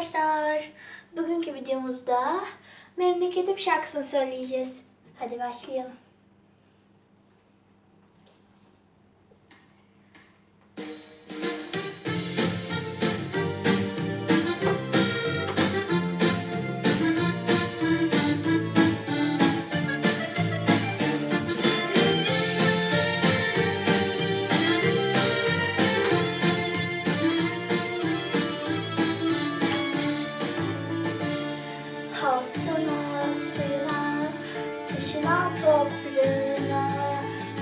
arkadaşlar. Bugünkü videomuzda memleketim şarkısını söyleyeceğiz. Hadi başlayalım. Havasına, suyuna, taşına, toprağına.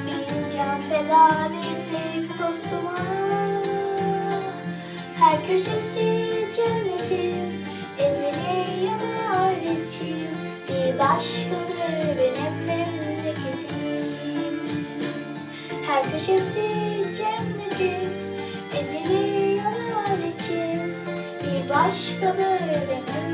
Bin can feda bir tek dostuma. Her köşesi cennetin Ezilir yanar içim. Bir başkadır benim memleketim. Her köşesi cennetin Ezilir yanar içim. Bir başkadır benim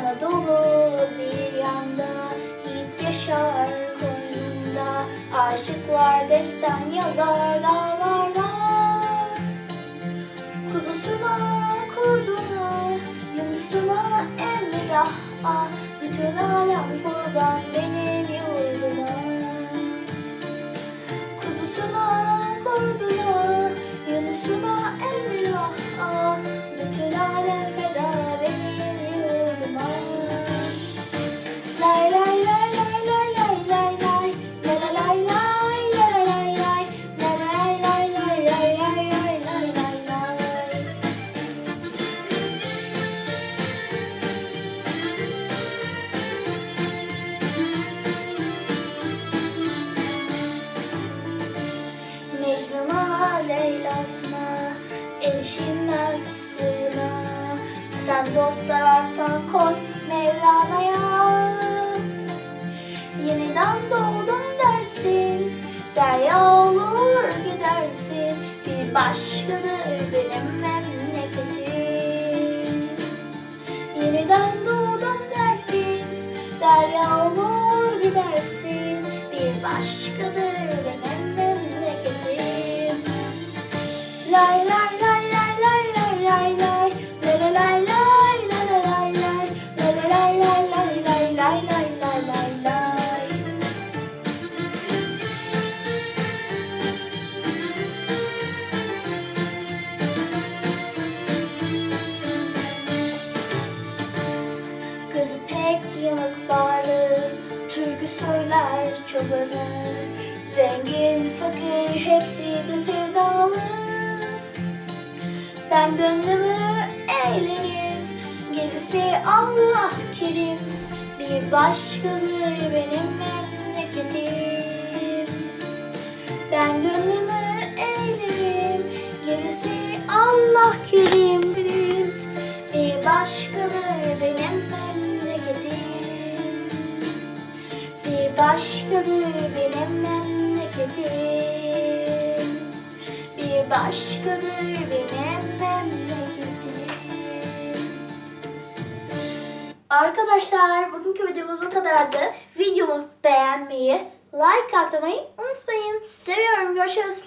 Anadolu bir yanda Yiğit yaşar koynunda. Aşıklar destan yazar dağlarda. Kuzusuna, kurduna, yunusuna emrah ah, Bütün alem kurban benim yurduma. Kuzusuna, Leyla'sına Erişilmez sırrına Sen dost ararsan koy Mevlana'ya. Yeniden doğdum dersin Derya olur gidersin. Bir başkadır benim memleketim. Yeniden doğdum dersin Derya olur gidersin. Bir başkadır benim yanık bağlı Türkü söyler çobanı. Zengin fakir hepsi de sevdalı. Ben gönlümü eğlenip Gerisi Allah kerim. Bir başkadır benim memleketim. Ben gönlümü başkadır benim memleketim Bir başkadır benim memleketim Arkadaşlar bugünkü videomuz bu kadardı. Videomu beğenmeyi, like atmayı unutmayın. Seviyorum. Görüşürüz.